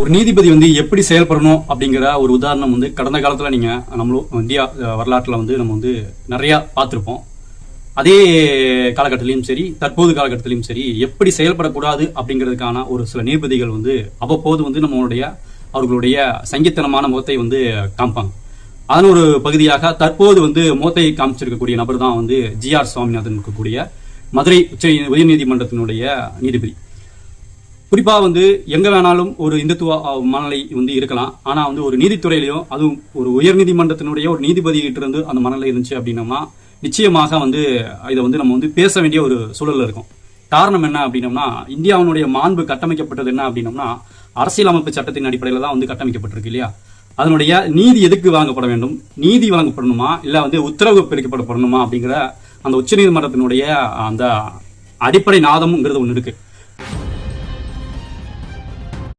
ஒரு நீதிபதி வந்து எப்படி செயல்படணும் அப்படிங்கிற ஒரு உதாரணம் வந்து கடந்த காலத்தில் நீங்கள் நம்மளும் இந்தியா வரலாற்றில் வந்து நம்ம வந்து நிறையா பார்த்துருப்போம். அதே காலகட்டத்திலையும் சரி தற்போது காலகட்டத்திலையும் சரி எப்படி செயல்படக்கூடாது அப்படிங்கிறதுக்கான ஒரு சில நீதிபதிகள் வந்து அவ்வப்போது வந்து நம்மளுடைய அவர்களுடைய சங்கித்தனமான முகத்தை வந்து காமிப்பாங்க. அதன் ஒரு பகுதியாக தற்போது வந்து முகத்தை காமிச்சிருக்கக்கூடிய நபர் தான் வந்து ஜி ஆர் சுவாமிநாதன் இருக்கக்கூடிய மதுரை உச்ச உயர்நீதிமன்றத்தினுடைய நீதிபதி. குறிப்பாக வந்து எங்கே வேணாலும் ஒரு இந்துத்துவ மனநிலை வந்து இருக்கலாம். ஆனால் வந்து ஒரு நீதித்துறையிலையும் அதுவும் ஒரு உயர்நீதிமன்றத்தினுடைய ஒரு நீதிபதிகிட்ட இருந்து அந்த மனநிலை இருந்துச்சு அப்படின்னோம்னா நிச்சயமாக வந்து இதை வந்து நம்ம வந்து பேச வேண்டிய ஒரு சூழலில் இருக்கும். காரணம் என்ன அப்படின்னோம்னா இந்தியாவினுடைய மாண்பு கட்டமைக்கப்பட்டது என்ன அப்படின்னோம்னா அரசியலமைப்பு சட்டத்தின் அடிப்படையில் தான் வந்து கட்டமைக்கப்பட்டிருக்கு இல்லையா? அதனுடைய நீதி எதுக்கு வழங்கப்பட வேண்டும்? நீதி வழங்கப்படணுமா? இல்லை வந்து உத்தரவு பிரிக்கப்படப்படணுமா அப்படிங்கிற அந்த உச்சநீதிமன்றத்தினுடைய அந்த அடிப்படை நாதம்ங்கிறது ஒன்று இருக்குது